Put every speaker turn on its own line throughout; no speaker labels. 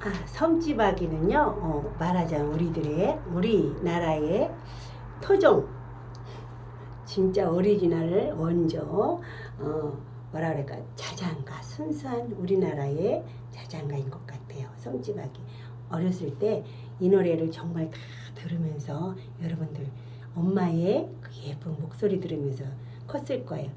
아, 섬지박이는요, 어, 말하자면 우리들의, 우리나라의 토종, 진짜 오리지널 원조, 어, 뭐라 그럴까, 자장가, 순수한 우리나라의 자장가인 것 같아요. 섬지박이. 어렸을 때 이 노래를 정말 다 들으면서 여러분들 엄마의 그 예쁜 목소리 들으면서 컸을 거예요.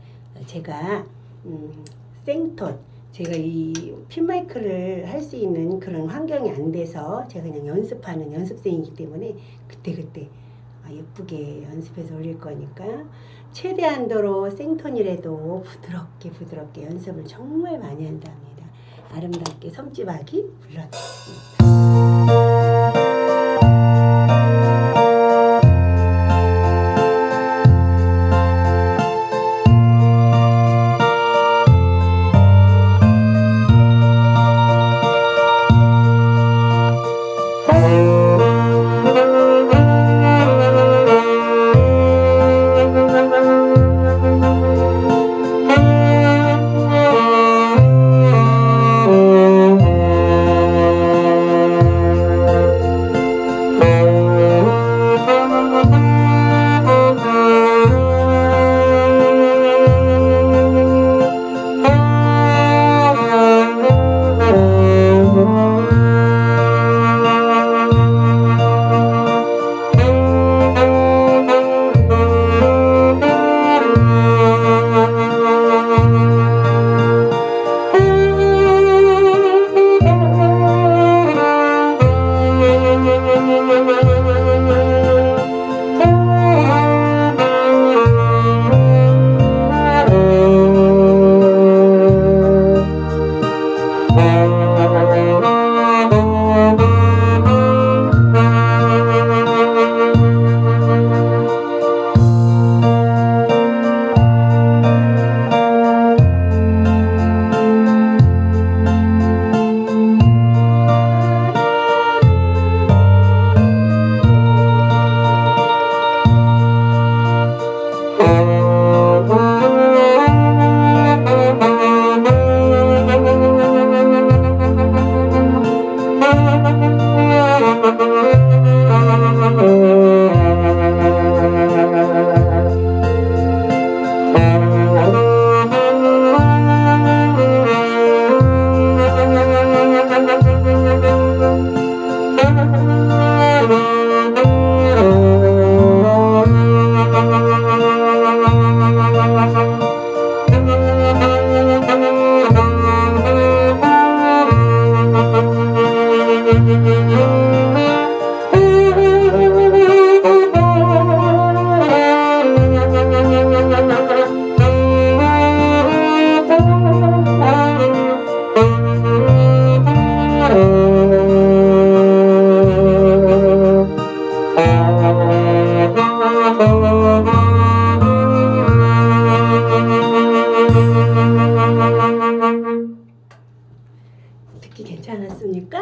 제가 음, 생톤 제가 이 핀마이크를 할 수 있는 그런 환경이 안 돼서 제가 그냥 연습하는 연습생이기 때문에 그때그때 아, 예쁘게 연습해서 올릴 거니까 최대한도로 생톤이라도 부드럽게 부드럽게 연습을 정말 많이 한답니다. 아름답게 섬지박이 불러드렸습니다. 듣기 괜찮았습니까?